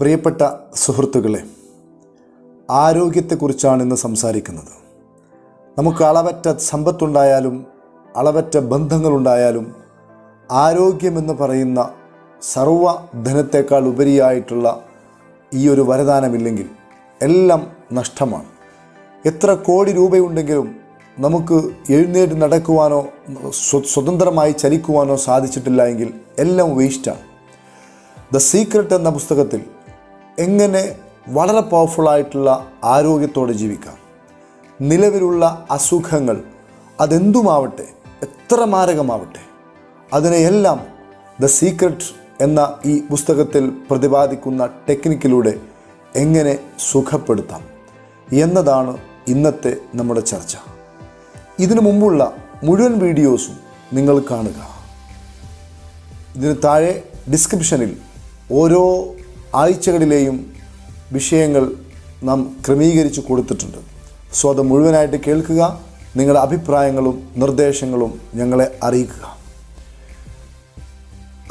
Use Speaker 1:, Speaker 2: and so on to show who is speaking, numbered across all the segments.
Speaker 1: പ്രിയപ്പെട്ട സുഹൃത്തുക്കളെ ആരോഗ്യത്തെക്കുറിച്ചാണ് ഇന്ന് സംസാരിക്കുന്നത്. നമുക്ക് അളവറ്റ സമ്പത്തുണ്ടായാലും അളവറ്റ ബന്ധങ്ങളുണ്ടായാലും ആരോഗ്യമെന്ന് പറയുന്ന സർവ ധനത്തേക്കാൾ ഉപരിയായിട്ടുള്ള ഈ ഒരു വരദാനമില്ലെങ്കിൽ എല്ലാം നഷ്ടമാണ്. എത്ര കോടി രൂപയുണ്ടെങ്കിലും നമുക്ക് എഴുന്നേറ്റ് നടക്കുവാനോ സ്വ- സ്വതന്ത്രമായി ചലിക്കുവാനോ സാധിച്ചിട്ടില്ല എങ്കിൽ എല്ലാം വേസ്റ്റാണ് ദ സീക്രട്ട് എന്ന പുസ്തകത്തിൽ എങ്ങനെ വളരെ പവർഫുള്ളായിട്ടുള്ള ആരോഗ്യത്തോടെ ജീവിക്കാം? നിലവിലുള്ള അസുഖങ്ങൾ അതെന്തുമാവട്ടെ എത്ര മാരകമാവട്ടെ അതിനെയെല്ലാം ദ സീക്രട്ട് എന്ന ഈ പുസ്തകത്തിൽ പ്രതിപാദിക്കുന്ന ടെക്നിക്കിലൂടെ എങ്ങനെ സുഖപ്പെടുത്താം എന്നതാണ് ഇന്നത്തെ നമ്മുടെ ചർച്ച. ഇതിനു മുമ്പുള്ള മുഴുവൻ വീഡിയോസും നിങ്ങൾ കാണുക. ഇതിന് താഴെ ഡിസ്ക്രിപ്ഷനിൽ ഓരോ ആഴ്ചകളിലെയും വിഷയങ്ങൾ നാം ക്രമീകരിച്ച് കൊടുത്തിട്ടുണ്ട്. സോ അത് മുഴുവനായിട്ട് കേൾക്കുക നിങ്ങളുടെ അഭിപ്രായങ്ങളും നിർദ്ദേശങ്ങളും ഞങ്ങളെ അറിയിക്കുക.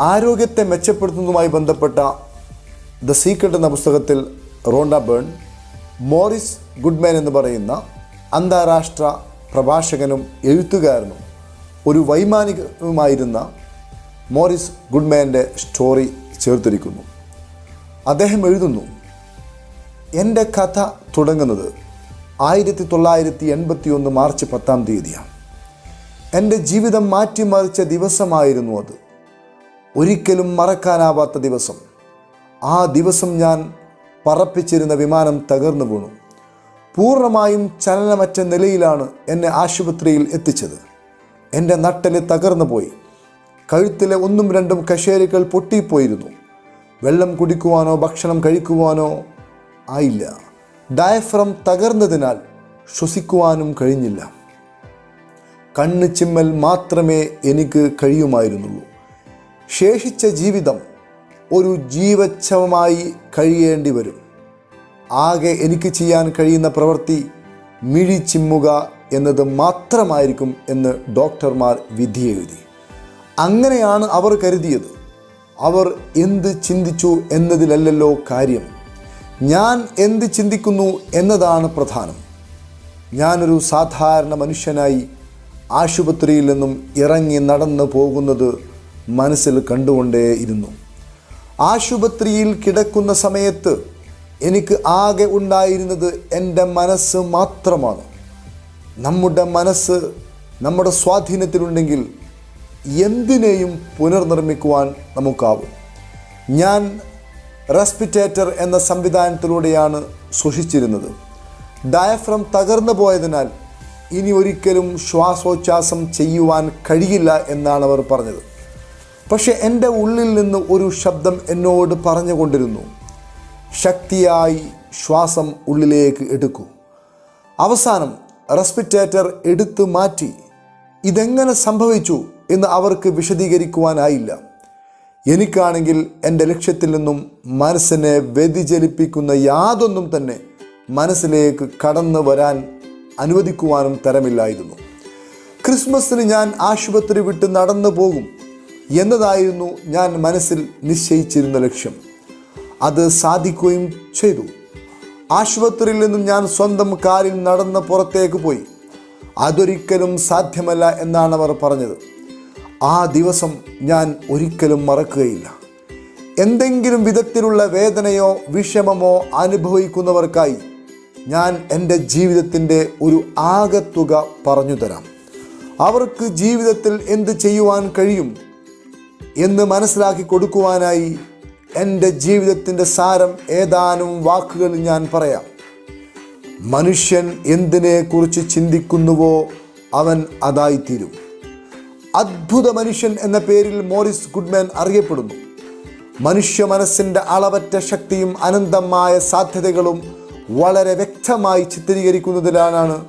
Speaker 1: ആരോഗ്യത്തെ മെച്ചപ്പെടുത്തുന്നതുമായി ബന്ധപ്പെട്ട ദ സീക്രട്ട് എന്ന പുസ്തകത്തിൽ റോണ്ട ബേൺ മോറിസ് ഗുഡ്മാൻ എന്ന് പറയുന്ന അന്താരാഷ്ട്ര പ്രഭാഷകനും എഴുത്തുകാരനും ഒരു വൈമാനികവുമായിരുന്ന മോറിസ് ഗുഡ്മാന്റെ സ്റ്റോറി ചേർത്തിരിക്കുന്നു. അദ്ദേഹം എഴുതുന്നു എന്റെ കഥ തുടങ്ങുന്നത് ആയിരത്തി തൊള്ളായിരത്തി എൺപത്തി ഒന്ന് മാർച്ച് പത്താം തീയതിയാണ്. എന്റെ ജീവിതം മാറ്റിമറിച്ച ദിവസമായിരുന്നു അത്. ഒരിക്കലും മറക്കാനാവാത്ത ദിവസം. ആ ദിവസം ഞാൻ പറപ്പിച്ചിരുന്ന വിമാനം തകർന്നു വീണു. പൂർണമായും ചലനമറ്റ നിലയിലാണ് എന്നെ ആശുപത്രിയിൽ എത്തിച്ചത്. എന്റെ നട്ടൽ തകർന്നു പോയി കഴുത്തിലെ ഒന്നും രണ്ടും കശേരികൾ പൊട്ടിപ്പോയിരുന്നു. വെള്ളം കുടിക്കുവാനോ ഭക്ഷണം കഴിക്കുവാനോ ആയില്ല. ഡയഫ്രം തകർന്നതിനാൽ ശ്വസിക്കുവാനും കഴിഞ്ഞില്ല. കണ്ണ് ചിമ്മൽ മാത്രമേ എനിക്ക് കഴിയുമായിരുന്നുള്ളൂ. ശേഷിച്ച ജീവിതം ഒരു ജീവച്ഛവമായി കഴിയേണ്ടി വരും. ആകെ എനിക്ക് ചെയ്യാൻ കഴിയുന്ന പ്രവൃത്തി മിഴി ചിമ്മുക എന്നത് മാത്രമായിരിക്കും എന്ന് ഡോക്ടർമാർ വിധിയെഴുതി. അങ്ങനെയാണ് അവർ കരുതിയത്. അവർ എന്ത് ചിന്തിച്ചു എന്നതിലല്ലല്ലോ കാര്യം. ഞാൻ എന്ത് ചിന്തിക്കുന്നു എന്നതാണ് പ്രധാനം. ഞാനൊരു സാധാരണ മനുഷ്യനായി ആശുപത്രിയിൽ നിന്നും ഇറങ്ങി നടന്നു പോകുന്നത് മനസ്സിൽ കണ്ടുകൊണ്ടേയിരുന്നു ആശുപത്രിയിൽ കിടക്കുന്ന സമയത്ത് എനിക്ക് ആകെ ഉണ്ടായിരുന്നത് എന്റെ മനസ്സ് മാത്രമാണ്. നമ്മുടെ മനസ്സ് നമ്മുടെ സ്വാധീനത്തിലുണ്ടെങ്കിൽ എന്തിനേയും പുനർനിർമ്മിക്കുവാൻ നമുക്കാവും. ഞാൻ റെസ്പിറ്റേറ്റർ എന്ന സംവിധാനത്തിലൂടെയാണ് സൂക്ഷിച്ചിരുന്നത്. ഡയഫ്രം തകർന്നു പോയതിനാൽ ഇനി ഒരിക്കലും ശ്വാസോച്ഛാസം ചെയ്യുവാൻ കഴിയില്ല എന്നാണ് അവർ പറഞ്ഞത്. പക്ഷെ എന്റെ ഉള്ളിൽ നിന്ന് ഒരു ശബ്ദം എന്നോട് പറഞ്ഞുകൊണ്ടിരുന്നു. ശക്തിയായി ശ്വാസം ഉള്ളിലേക്ക് എടുക്കൂ. അവസാനം റെസ്പിറ്റേറ്റർ എടുത്തു മാറ്റി. ഇതെങ്ങനെ സംഭവിച്ചു? എന്ന് അവർക്ക് വിശദീകരിക്കുവാനായില്ല. എനിക്കാണെങ്കിൽ എന്റെ ലക്ഷ്യത്തിൽ നിന്നും മനസ്സിനെ വ്യതിചലിപ്പിക്കുന്ന യാതൊന്നും തന്നെ മനസ്സിലേക്ക് കടന്നു വരാൻ അനുവദിക്കുവാനും തരമില്ലായിരുന്നു. ക്രിസ്മസിന് ഞാൻ ആശുപത്രി വിട്ട് നടന്നു പോകും എന്നതായിരുന്നു ഞാൻ മനസ്സിൽ നിശ്ചയിച്ചിരുന്ന ലക്ഷ്യം. അത് സാധിക്കുകയും ചെയ്തു. ആശുപത്രിയിൽ നിന്നും ഞാൻ സ്വന്തം കാലിൽ നടന്ന് പുറത്തേക്ക് പോയി. അതൊരിക്കലും സാധ്യമല്ല എന്നാണ് അവർ പറഞ്ഞത്. ആ ദിവസം ഞാൻ ഒരിക്കലും മറക്കുകയില്ല. എന്തെങ്കിലും വിധത്തിലുള്ള വേദനയോ വിഷമമോ അനുഭവിക്കുന്നവർക്കായി ഞാൻ എന്റെ ജീവിതത്തിന്റെ ഒരു ആകത്തുക പറഞ്ഞു തരാം. അവർക്ക് ജീവിതത്തിൽ എന്ത് ചെയ്യുവാൻ കഴിയും എന്ന് മനസ്സിലാക്കി കൊടുക്കുവാനായി എന്റെ ജീവിതത്തിന്റെ സാരം ഏതാനും വാക്കുകൾ ഞാൻ പറയാം. മനുഷ്യൻ എന്തിനെക്കുറിച്ച് ചിന്തിക്കുന്നുവോ അവൻ അതായിത്തീരും. അദ്ഭുത മനുഷ്യൻ എന്ന പേരിൽ മോറിസ് ഗുഡ്മാൻ അറിയപ്പെടുന്നു. മനുഷ്യ മനസ്സിന്റെ അളവറ്റ ശക്തിയും അനന്തമായ സാധ്യതകളും വളരെ വ്യക്തമായി ചിത്രീകരിക്കുന്നതിലാണ്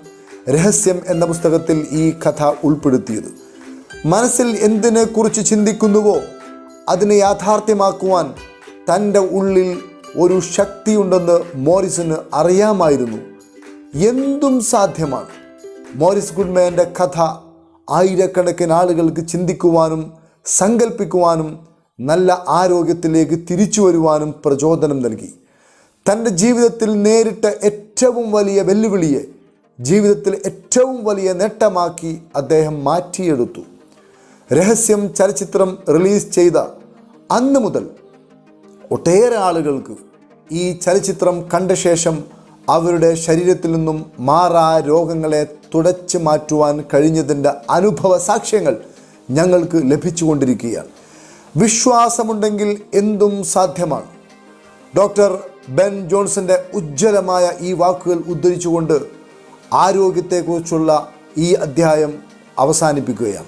Speaker 1: രഹസ്യം എന്ന പുസ്തകത്തിൽ ഈ കഥ ഉൾപ്പെടുത്തിയത്. മനസ്സിൽ എന്തിനെക്കുറിച്ച് ചിന്തിക്കുന്നുവോ അതിനെ യാഥാർത്ഥ്യമാക്കുവാൻ തന്റെ ഉള്ളിൽ ഒരു ശക്തിയുണ്ടെന്ന് മോറിസിന് അറിയാമായിരുന്നു. എന്തും സാധ്യമാണ്. മോറിസ് ഗുഡ്മാന്റെ കഥ ആയിരക്കണക്കിന് ആളുകൾക്ക് ചിന്തിക്കുവാനും സങ്കല്പിക്കുവാനും നല്ല ആരോഗ്യത്തിലേക്ക് തിരിച്ചു വരുവാനും പ്രചോദനം നൽകി. തന്റെ ജീവിതത്തിൽ നേരിട്ട ഏറ്റവും വലിയ വെല്ലുവിളിയെ ജീവിതത്തിൽ ഏറ്റവും വലിയ നേട്ടമാക്കി അദ്ദേഹം മാറ്റിയെടുത്തു. രഹസ്യം ചലച്ചിത്രം റിലീസ് ചെയ്ത അന്ന് മുതൽ ഒട്ടേറെ ആളുകൾക്ക് ഈ ചലച്ചിത്രം കണ്ട ശേഷം അവരുടെ ശരീരത്തിൽ നിന്നും മാറാ രോഗങ്ങളെ തുടച്ചു മാറ്റുവാൻ കഴിഞ്ഞതിന്റെ അനുഭവ സാക്ഷ്യങ്ങൾ ഞങ്ങൾക്ക് ലഭിച്ചുകൊണ്ടിരിക്കുകയാണ്. വിശ്വാസമുണ്ടെങ്കിൽ എന്തും സാധ്യമാണ്. ഡോക്ടർ ബെൻ ജോൺസന്റെ ഉജ്ജ്വലമായ ഈ വാക്കുകൾ ഉദ്ധരിച്ചുകൊണ്ട് ആരോഗ്യത്തെക്കുറിച്ചുള്ള ഈ അധ്യായം അവസാനിപ്പിക്കുകയാണ്.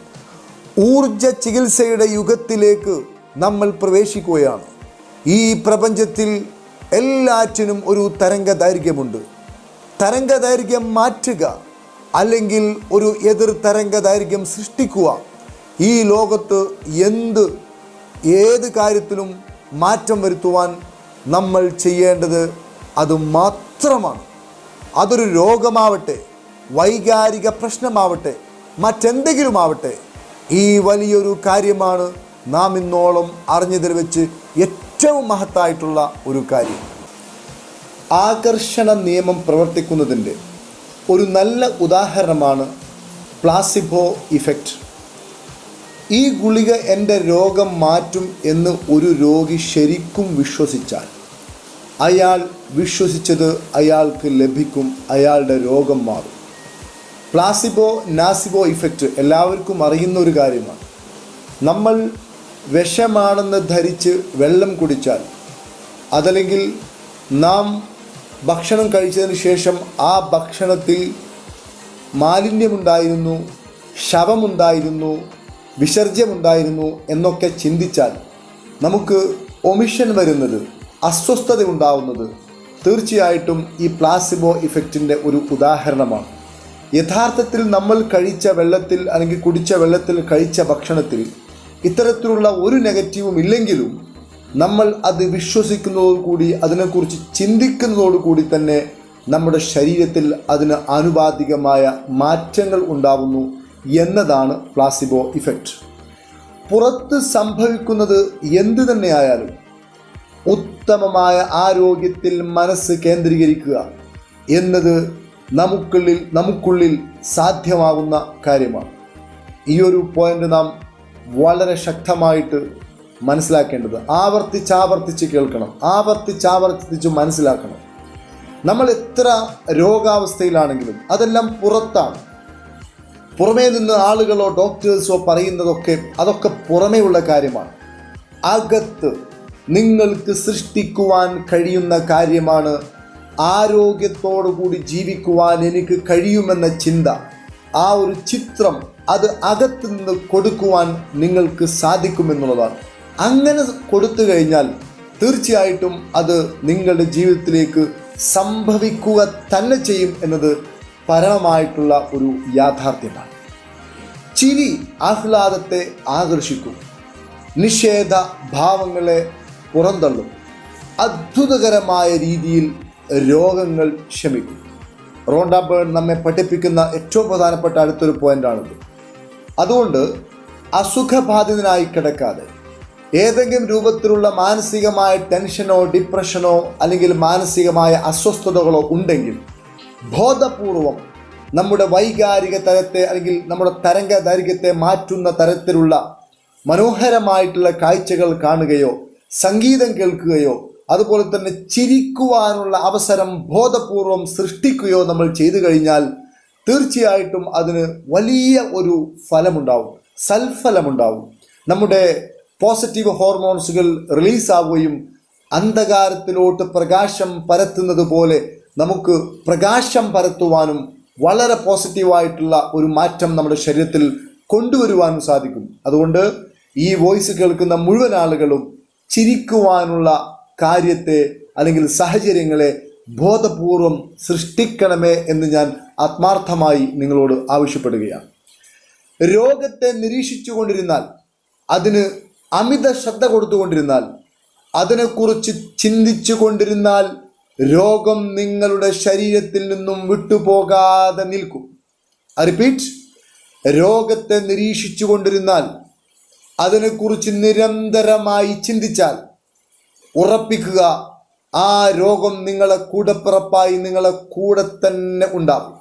Speaker 1: ഊർജ ചികിത്സയുടെ യുഗത്തിലേക്ക് നമ്മൾ പ്രവേശിക്കുകയാണ്. ഈ പ്രപഞ്ചത്തിൽ എല്ലാറ്റിനും ഒരു തരംഗ ദൈർഘ്യമുണ്ട്. തരംഗ ദൈർഘ്യം മാറ്റുക അല്ലെങ്കിൽ ഒരു എതിർ തരംഗ ദൈർഘ്യം സൃഷ്ടിക്കുക. ഈ ലോകത്ത് എന്ത് ഏത് കാര്യത്തിലും മാറ്റം വരുത്തുവാൻ നമ്മൾ ചെയ്യേണ്ടത് അത് മാത്രമാണ്. അതൊരു രോഗമാവട്ടെ വൈകാരിക പ്രശ്നമാവട്ടെ മറ്റെന്തെങ്കിലും ആവട്ടെ ഈ വലിയൊരു കാര്യമാണ് നാം ഇന്നോളം അറിഞ്ഞതിൽ വെച്ച് ഏറ്റവും മഹത്തായിട്ടുള്ള ഒരു കാര്യം. ആകർഷണ നിയമം പ്രവർത്തിക്കുന്നതിന്റെ ഒരു നല്ല ഉദാഹരണമാണ് പ്ലാസിബോ ഇഫക്റ്റ്. ഈ ഗുളിക എന്റെ രോഗം മാറ്റും എന്ന് ഒരു രോഗി ശരിക്കും വിശ്വസിച്ചാൽ അയാൾ വിശ്വസിച്ചത് അയാൾക്ക് ലഭിക്കും അയാളുടെ രോഗം മാറും. പ്ലാസിബോ നാസിബോ ഇഫക്റ്റ് എല്ലാവർക്കും അറിയുന്ന ഒരു കാര്യമാണ്. നമ്മൾ വിഷമാണെന്ന് ധരിച്ച് വെള്ളം കുടിച്ചാൽ അതല്ലെങ്കിൽ നാം ഭക്ഷണം കഴിച്ചതിന് ശേഷം ആ ഭക്ഷണത്തിൽ മാലിന്യമുണ്ടായിരുന്നു ശവമുണ്ടായിരുന്നു വിസർജ്യമുണ്ടായിരുന്നു എന്നൊക്കെ ചിന്തിച്ചാൽ നമുക്ക് ഒമിഷൻ വരുന്നത് അസ്വസ്ഥത ഉണ്ടാവുന്നത് തീർച്ചയായിട്ടും ഈ പ്ലാസിബോ ഇഫക്റ്റിന്റെ ഒരു ഉദാഹരണമാണ്. യഥാർത്ഥത്തിൽ നമ്മൾ കഴിച്ച വെള്ളത്തിൽ അല്ലെങ്കിൽ കുടിച്ച വെള്ളത്തിൽ കഴിച്ച ഭക്ഷണത്തിൽ ഇത്തരത്തിലുള്ള ഒരു നെഗറ്റീവും ഇല്ലെങ്കിലും നമ്മൾ അത് വിശ്വസിക്കുന്നതോടുകൂടി അതിനെക്കുറിച്ച് ചിന്തിക്കുന്നതോടുകൂടി തന്നെ നമ്മുടെ ശരീരത്തിൽ അതിന് ആനുപാതികമായ മാറ്റങ്ങൾ ഉണ്ടാവുന്നു എന്നതാണ് പ്ലാസിബോ ഇഫക്റ്റ് പുറത്ത് സംഭവിക്കുന്നത് എന്തു തന്നെയായാലും ഉത്തമമായ ആരോഗ്യത്തിൽ മനസ്സ് കേന്ദ്രീകരിക്കുക എന്നത് നമുക്കുള്ളിൽ നമുക്കുള്ളിൽ സാധ്യമാകുന്ന കാര്യമാണ്. ഈ ഒരു പോയിന്റ് നാം വളരെ ശക്തമായിട്ട് മനസ്സിലാക്കേണ്ടത്. ആവർത്തിച്ചാവർത്തിച്ച് കേൾക്കണം. ആവർത്തിച്ചാവർത്തിച്ച് മനസ്സിലാക്കണം. നമ്മൾ എത്ര രോഗാവസ്ഥയിലാണെങ്കിലും അതെല്ലാം പുറത്താണ്. പുറമേ നിന്ന് ആളുകളോ ഡോക്ടേഴ്സോ പറയുന്നതൊക്കെ അതൊക്കെ പുറമേയുള്ള കാര്യമാണ്. അകത്ത് നിങ്ങൾക്ക് സൃഷ്ടിക്കുവാൻ കഴിയുന്ന കാര്യമാണ് ആരോഗ്യത്തോടു കൂടി ജീവിക്കുവാൻ എനിക്ക് കഴിയുമെന്ന ചിന്ത. ആ ഒരു ചിത്രം അത് അകത്ത് നിന്ന് കൊടുക്കുവാൻ നിങ്ങൾക്ക് സാധിക്കുമെന്നുള്ളതാണ്. അങ്ങനെ കൊടുത്തു കഴിഞ്ഞാൽ തീർച്ചയായിട്ടും അത് നിങ്ങളുടെ ജീവിതത്തിലേക്ക് സംഭവിക്കുക തന്നെ ചെയ്യും എന്നത് പരമമായിട്ടുള്ള ഒരു യാഥാർത്ഥ്യമാണ്. ചിരി ആഹ്ലാദത്തെ ആകർഷിക്കും. നിഷേധ ഭാവങ്ങളെ പുറന്തള്ളും. അത്ഭുതകരമായ രീതിയിൽ രോഗങ്ങൾ ശമിക്കും. റോണ്ട ബേൺ നമ്മെ പഠിപ്പിക്കുന്ന ഏറ്റവും പ്രധാനപ്പെട്ട അടുത്തൊരു പോയിന്റാണിത് അതുകൊണ്ട് അസുഖബാധിതനായി കിടക്കാതെ ഏതെങ്കിലും രൂപത്തിലുള്ള മാനസികമായ ടെൻഷനോ ഡിപ്രഷനോ അല്ലെങ്കിൽ മാനസികമായ അസ്വസ്ഥതകളോ ഉണ്ടെങ്കിൽ ബോധപൂർവം നമ്മുടെ വൈകാരിക തലത്തെ അല്ലെങ്കിൽ നമ്മുടെ തരംഗ ദൈർഘ്യത്തെ മാറ്റുന്ന തരത്തിലുള്ള മനോഹരമായിട്ടുള്ള കാഴ്ചകൾ കാണുകയോ സംഗീതം കേൾക്കുകയോ അതുപോലെ തന്നെ ചിരിക്കുവാനുള്ള അവസരം ബോധപൂർവം സൃഷ്ടിക്കുകയോ നമ്മൾ ചെയ്തു കഴിഞ്ഞാൽ തീർച്ചയായിട്ടും അതിന് വലിയ ഒരു ഫലമുണ്ടാവും. സൽഫലമുണ്ടാവും. നമ്മുടെ പോസിറ്റീവ് ഹോർമോൺസുകൾ റിലീസാവുകയും അന്ധകാരത്തിലോട്ട് പ്രകാശം പരത്തുന്നത് പോലെ നമുക്ക് പ്രകാശം പരത്തുവാനും വളരെ പോസിറ്റീവായിട്ടുള്ള ഒരു മാറ്റം നമ്മുടെ ശരീരത്തിൽ കൊണ്ടുവരുവാനും സാധിക്കും. അതുകൊണ്ട് ഈ വോയിസ് കേൾക്കുന്ന മുഴുവൻ ആളുകളും ചിരിക്കുവാനുള്ള കാര്യത്തെ അല്ലെങ്കിൽ സാഹചര്യങ്ങളെ ബോധപൂർവം സൃഷ്ടിക്കണമേ എന്ന് ഞാൻ ആത്മാർത്ഥമായി നിങ്ങളോട് ആവശ്യപ്പെടുകയാണ്. രോഗത്തെ നിരീക്ഷിച്ചു കൊണ്ടിരുന്നാൽ അതിന് അമിത ശ്രദ്ധ കൊടുത്തുകൊണ്ടിരുന്നാൽ അതിനെക്കുറിച്ച് ചിന്തിച്ചു കൊണ്ടിരുന്നാൽ രോഗം നിങ്ങളുടെ ശരീരത്തിൽ നിന്നും വിട്ടുപോകാതെ നിൽക്കും. റിപ്പീറ്റ് രോഗത്തെ നിരീക്ഷിച്ചു കൊണ്ടിരുന്നാൽ അതിനെക്കുറിച്ച് നിരന്തരമായി ചിന്തിച്ചാൽ ഉറപ്പിക്കുക ആ രോഗം നിങ്ങളെ കൂടെ കൂടപ്പിറപ്പായി നിങ്ങളെ കൂടെ തന്നെ ഉണ്ടാവും.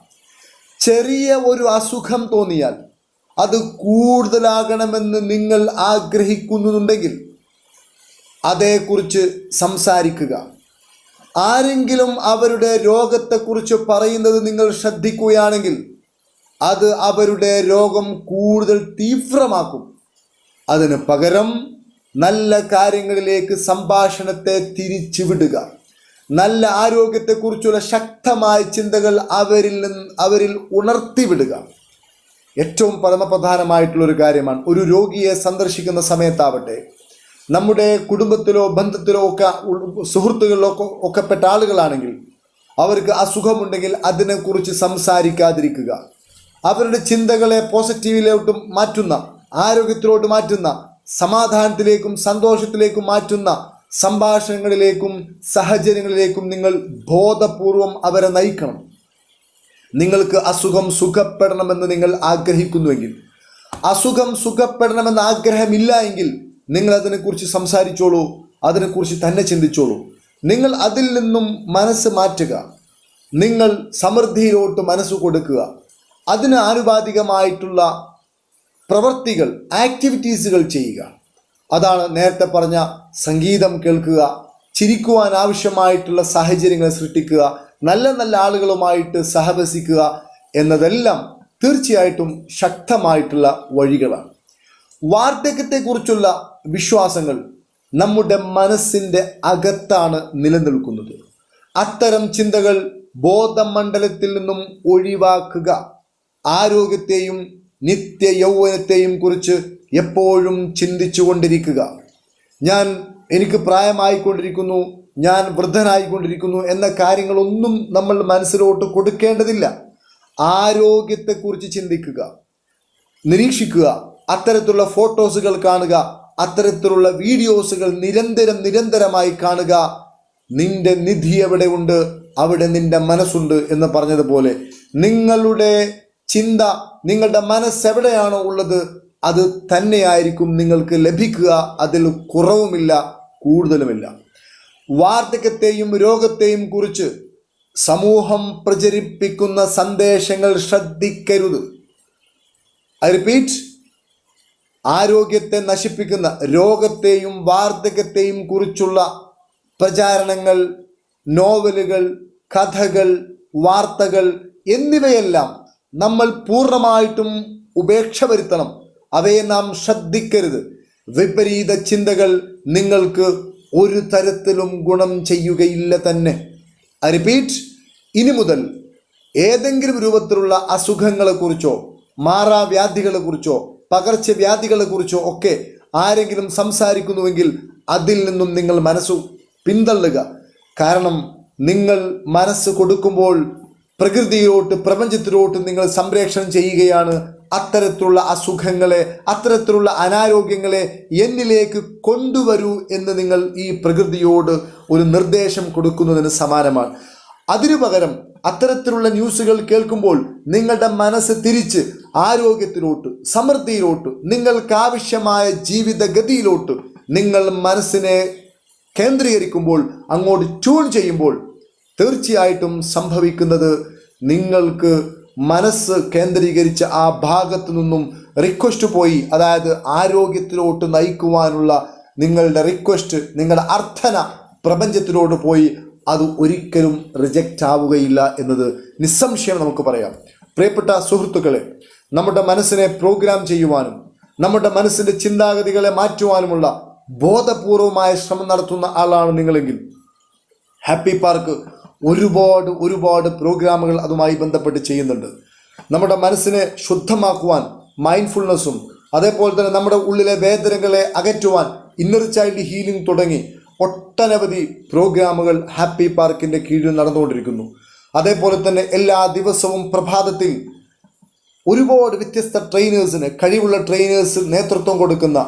Speaker 1: ചെറിയ ഒരു അസുഖം തോന്നിയാൽ അത് കൂടുതലാകണമെന്ന് നിങ്ങൾ ആഗ്രഹിക്കുന്നുണ്ടെങ്കിൽ അതേക്കുറിച്ച് സംസാരിക്കുക. ആരെങ്കിലും അവരുടെ രോഗത്തെക്കുറിച്ച് പറയുന്നത് നിങ്ങൾ ശ്രദ്ധിക്കുകയാണെങ്കിൽ അത് അവരുടെ രോഗം കൂടുതൽ തീവ്രമാക്കും. അതിന് പകരം നല്ല കാര്യങ്ങളിലേക്ക് സംഭാഷണത്തെ തിരിച്ചു വിടുക നല്ല ആരോഗ്യത്തെക്കുറിച്ചുള്ള ശക്തമായ ചിന്തകൾ അവരിൽ നിന്ന് അവരിൽ ഉണർത്തിവിടുക. ഏറ്റവും പരമപ്രധാനമായിട്ടുള്ള ഒരു കാര്യമാണ് ഒരു രോഗിയെ സന്ദർശിക്കുന്ന സമയത്താവട്ടെ. നമ്മുടെ കുടുംബത്തിലോ ബന്ധത്തിലോ ഒക്കെ സുഹൃത്തുക്കളിലോ ഒക്കെപ്പെട്ട ഒക്കെ പെട്ട ആളുകളാണെങ്കിൽ അവർക്ക് അസുഖമുണ്ടെങ്കിൽ അതിനെക്കുറിച്ച് സംസാരിക്കാതിരിക്കുക. അവരുടെ ചിന്തകളെ പോസിറ്റീവിലോട്ട് മാറ്റുന്ന ആരോഗ്യത്തിലോട്ട് മാറ്റുന്ന സമാധാനത്തിലേക്കും സന്തോഷത്തിലേക്കും മാറ്റുന്ന സംഭാഷണങ്ങളിലേക്കും സാഹചര്യങ്ങളിലേക്കും നിങ്ങൾ ബോധപൂർവം അവരെ നയിക്കണം. നിങ്ങൾക്ക് അസുഖം സുഖപ്പെടണമെന്ന് നിങ്ങൾ ആഗ്രഹിക്കുന്നുവെങ്കിൽ അസുഖം സുഖപ്പെടണമെന്ന ആഗ്രഹമില്ല എങ്കിൽ നിങ്ങൾ അതിനെക്കുറിച്ച് സംസാരിച്ചോളൂ അതിനെക്കുറിച്ച് തന്നെ ചിന്തിച്ചോളൂ. നിങ്ങൾ അതിൽ നിന്നും മനസ്സ് മാറ്റുക. നിങ്ങൾ സമൃദ്ധിയിലോട്ട് മനസ്സ് കൊടുക്കുക. അതിന് ആനുപാതികമായിട്ടുള്ള പ്രവർത്തികൾ ആക്ടിവിറ്റീസുകൾ ചെയ്യുക. അതാണ് നേരത്തെ പറഞ്ഞ സംഗീതം കേൾക്കുക ചിരിക്കുവാൻ ആവശ്യമായിട്ടുള്ള സാഹചര്യങ്ങൾ സൃഷ്ടിക്കുക നല്ല നല്ല ആളുകളുമായിട്ട് സഹവസിക്കുക എന്നതെല്ലാം തീർച്ചയായിട്ടും ശക്തമായിട്ടുള്ള വഴികളാണ്. വാർദ്ധക്യത്തെക്കുറിച്ചുള്ള വിശ്വാസങ്ങൾ നമ്മുടെ മനസ്സിന്റെ അകത്താണ് നിലനിൽക്കുന്നത്. അത്തരം ചിന്തകൾ ബോധമണ്ഡലത്തിൽ നിന്നും ഒഴിവാക്കുക ആരോഗ്യത്തെയും നിത്യ യൗവനത്തെയും കുറിച്ച് എപ്പോഴും ചിന്തിച്ചു കൊണ്ടിരിക്കുക ഞാൻ എനിക്ക് പ്രായമായിക്കൊണ്ടിരിക്കുന്നു ഞാൻ വൃദ്ധനായിക്കൊണ്ടിരിക്കുന്നു എന്ന കാര്യങ്ങളൊന്നും നമ്മൾ മനസ്സിലോട്ട് കൊടുക്കേണ്ടതില്ല. ആരോഗ്യത്തെക്കുറിച്ച് ചിന്തിക്കുക നിരീക്ഷിക്കുക അത്തരത്തിലുള്ള ഫോട്ടോസുകൾ കാണുക അത്തരത്തിലുള്ള വീഡിയോസുകൾ നിരന്തരം നിരന്തരമായി കാണുക. നിന്റെ നിധി എവിടെ ഉണ്ട് അവിടെ നിന്റെ മനസ്സുണ്ട് എന്ന് പറഞ്ഞതുപോലെ നിങ്ങളുടെ ചിന്ത നിങ്ങളുടെ മനസ്സ് എവിടെയാണോ ഉള്ളത് അത് തന്നെയായിരിക്കും നിങ്ങൾക്ക് ലഭിക്കുക. അതിൽ കുറവുമില്ല കൂടുതലുമില്ല. വാർദ്ധക്യത്തെയും രോഗത്തെയും കുറിച്ച് സമൂഹം പ്രചരിപ്പിക്കുന്ന സന്ദേശങ്ങൾ ശ്രദ്ധിക്കരുത്. ഐ റിപ്പീറ്റ് ആരോഗ്യത്തെ നശിപ്പിക്കുന്ന രോഗത്തെയും വാർദ്ധക്യത്തെയും കുറിച്ചുള്ള പ്രചാരണങ്ങൾ നോവലുകൾ കഥകൾ വാർത്തകൾ എന്നിവയെല്ലാം നമ്മൾ പൂർണമായിട്ടും ഉപേക്ഷ വരുത്തണം. അവയെ നാം ശ്രദ്ധിക്കരുത്. വിപരീത ചിന്തകൾ നിങ്ങൾക്ക് ഒരു തരത്തിലും ഗുണം ചെയ്യുകയില്ല തന്നെ. ഐ റിപ്പീറ്റ് ഇനി മുതൽ ഏതെങ്കിലും രൂപത്തിലുള്ള അസുഖങ്ങളെക്കുറിച്ചോ മാറാവ്യാധികളെക്കുറിച്ചോ പകർച്ചവ്യാധികളെക്കുറിച്ചോ ഒക്കെ ആരെങ്കിലും സംസാരിക്കുന്നുവെങ്കിൽ അതിൽ നിന്നും നിങ്ങൾ മനസ്സു പിന്തള്ളുക. കാരണം നിങ്ങൾ മനസ്സ് കൊടുക്കുമ്പോൾ പ്രകൃതിയിലോട്ട് പ്രപഞ്ചത്തിലോട്ട് നിങ്ങൾ സംപ്രേഷണം ചെയ്യുകയാണ്. അത്തരത്തിലുള്ള അസുഖങ്ങളെ അത്തരത്തിലുള്ള അനാരോഗ്യങ്ങളെ എന്നിലേക്ക് കൊണ്ടുവരൂ എന്ന് നിങ്ങൾ ഈ പ്രകൃതിയോട് ഒരു നിർദ്ദേശം കൊടുക്കുന്നതിന് സമാനമാണ്. അതിനു പകരം അത്തരത്തിലുള്ള ന്യൂസുകൾ കേൾക്കുമ്പോൾ നിങ്ങളുടെ മനസ്സ് തിരിച്ച് ആരോഗ്യത്തിലോട്ട് സമൃദ്ധിയിലോട്ട് നിങ്ങൾക്കാവശ്യമായ ജീവിതഗതിയിലോട്ട് നിങ്ങൾ മനസ്സിനെ കേന്ദ്രീകരിക്കുമ്പോൾ അങ്ങോട്ട് ട്യൂൺ ചെയ്യുമ്പോൾ തീർച്ചയായിട്ടും സംഭവിക്കുന്നത് നിങ്ങൾക്ക് മനസ്സ് കേന്ദ്രീകരിച്ച ആ ഭാഗത്തു നിന്നും റിക്വസ്റ്റ് പോയി. അതായത് ആരോഗ്യത്തിലോട്ട് നയിക്കുവാനുള്ള നിങ്ങളുടെ റിക്വസ്റ്റ് നിങ്ങളുടെ അർത്ഥന പ്രപഞ്ചത്തിലോട്ട് പോയി. അത് ഒരിക്കലും റിജക്റ്റ് ആവുകയില്ല എന്നത് നിസ്സംശയം നമുക്ക് പറയാം. പ്രിയപ്പെട്ട സുഹൃത്തുക്കളെ നമ്മുടെ മനസ്സിനെ പ്രോഗ്രാം ചെയ്യുവാനും നമ്മുടെ മനസ്സിന്റെ ചിന്താഗതികളെ മാറ്റുവാനുമുള്ള ബോധപൂർവമായ ശ്രമം നടത്തുന്ന ആളാണ് നിങ്ങളെങ്കിൽ ഹാപ്പി പാർക്ക് ഒരുപാട് ഒരുപാട് പ്രോഗ്രാമുകൾ അതുമായി ബന്ധപ്പെട്ട് ചെയ്യുന്നുണ്ട്. നമ്മുടെ മനസ്സിനെ ശുദ്ധമാക്കുവാൻ മൈൻഡ്ഫുൾനെസ്സും അതേപോലെ തന്നെ നമ്മുടെ ഉള്ളിലെ വേദനകളെ അകറ്റുവാൻ ഇന്നർ ചൈൽഡ് ഹീലിംഗ് തുടങ്ങി ഒട്ടനവധി പ്രോഗ്രാമുകൾ ഹാപ്പി പാർക്കിന്റെ കീഴിൽ നടന്നുകൊണ്ടിരിക്കുന്നു. അതേപോലെ തന്നെ എല്ലാ ദിവസവും പ്രഭാതത്തിൽ ഒരുപാട് വ്യത്യസ്ത ട്രെയിനേഴ്സിന് കഴിവുള്ള ട്രെയിനേഴ്സ് നേതൃത്വം കൊടുക്കുന്ന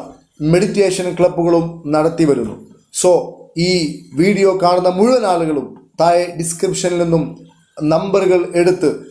Speaker 1: മെഡിറ്റേഷൻ ക്ലബ്ബുകളും നടത്തി വരുന്നു. സോ ഈ വീഡിയോ കാണുന്ന മുഴുവൻ ആളുകളും താഴെ ഡിസ്ക്രിപ്ഷനിൽ നിന്നും നമ്പറുകൾ എടുത്ത്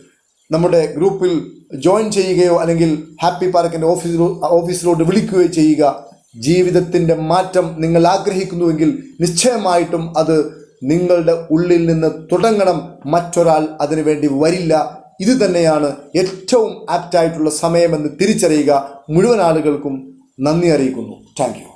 Speaker 1: നമ്മുടെ ഗ്രൂപ്പിൽ ജോയിൻ ചെയ്യുകയോ അല്ലെങ്കിൽ ഹാപ്പി പാർക്കിന്റെ ഓഫീസിലോ ഓഫീസിലോട്ട് വിളിക്കുകയോ ചെയ്യുക. ജീവിതത്തിന്റെ മാറ്റം നിങ്ങൾ ആഗ്രഹിക്കുന്നുവെങ്കിൽ നിശ്ചയമായിട്ടും അത് നിങ്ങളുടെ ഉള്ളിൽ നിന്ന് തുടങ്ങണം. മറ്റൊരാൾ അതിനുവേണ്ടി വരില്ല. ഇത് തന്നെയാണ് ഏറ്റവും ആപ്റ്റായിട്ടുള്ള സമയമെന്ന് തിരിച്ചറിയുക. മുഴുവൻ ആളുകൾക്കും നന്ദി അറിയിക്കുന്നു. താങ്ക്